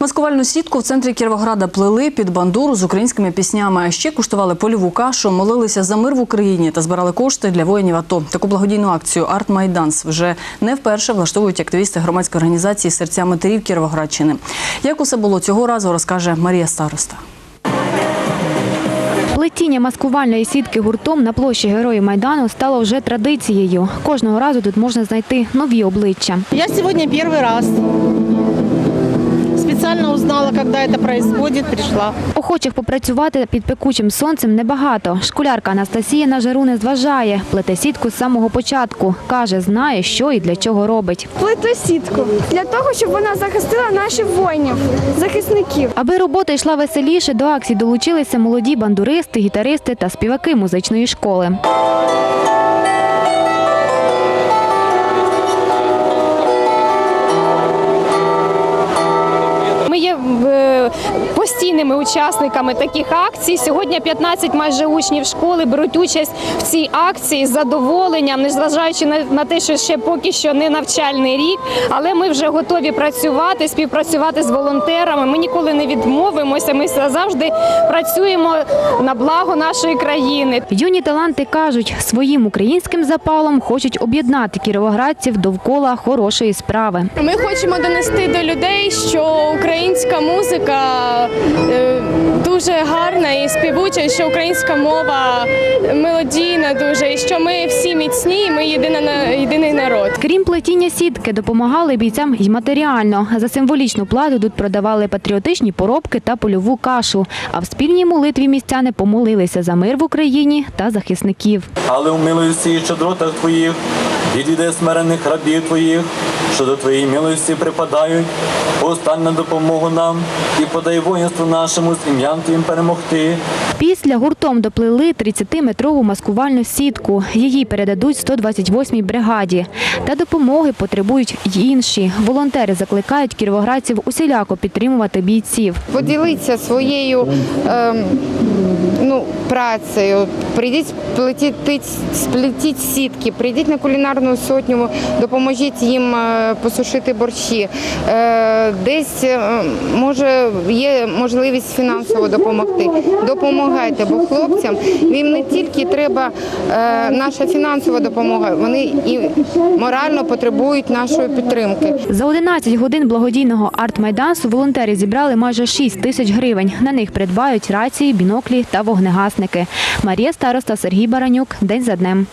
Маскувальну сітку в центрі Кіровограда плели під бандуру з українськими піснями. А ще куштували польову кашу, молилися за мир в Україні та збирали кошти для воїнів АТО. Таку благодійну акцію Арт Майданс вже не вперше влаштовують активісти громадської організації серця матерів Кіровоградщини. Як усе було цього разу, розкаже Марія Староста. Плетіння маскувальної сітки гуртом на площі Героїв Майдану стало вже традицією. Кожного разу тут можна знайти нові обличчя. Я сегодня первый раз. Специально узнала, когда это происходит, пришла. Охочих попрацювати під пекучим сонцем небагато. Школярка Анастасія на жару не зважає. Плете сітку з самого початку. Каже, знає, що і для чого робить. плиту сітку для того, щоб вона захистила наших воїнів, захисників. Аби робота йшла веселіше, до акції долучилися молоді бандуристи, гітаристи та співаки музичної школи. Постійними учасниками таких акцій. Сьогодні 15 майже учнів школи беруть участь в цій акції з задоволенням, незважаючи на, на те, що ще поки що не навчальний рік, але ми вже готові працювати, співпрацювати з волонтерами. Ми ніколи не відмовимося. Ми завжди працюємо на благо нашої країни. Юні таланти кажуть, своїм українським запалом хочуть об'єднати кіровоградців довкола хорошої справи. Ми хочемо донести до людей, що українська музика дуже гарна і співуча, і що українська мова мелодійна дуже, і що ми всі міцні, і ми єдина на- єдиний народ. Крім плетіння сітки, допомагали бійцям й матеріально. За символічну плату тут продавали патріотичні поробки та польову кашу. А в спільній молитві містяни помолилися за мир в Україні та захисників. але в милості і щедротах твоїх, відвідай смирених рабів твоїх, що до твоєї милості припадають, постань на допомогу нам і подай воїнству нашому з ім'ям твоїм перемогти. Після гуртом доплели 30-метрову маскувальну сітку. Її передадуть 128-й бригаді. Та допомоги потребують й інші. Волонтери закликають кіровоградців усіляко підтримувати бійців. поділіться своєю ем, ну, працею. Прийдіть сплетіть, сплетіть сітки, прийдіть на кулінарну сотню, допоможіть їм е, посушити борщі. Е, десь е, може є можливість фінансово допомогти. Допомагайте, бо хлопцям їм не тільки треба наша фінансова допомога, вони і морально потребують нашої підтримки. За 11 годин благодійного арт-майдансу волонтери зібрали майже 6 тисяч гривень. На них придбають рації, біноклі та вогнегасники. Марія Староста, Сергій Баранюк. День за днем.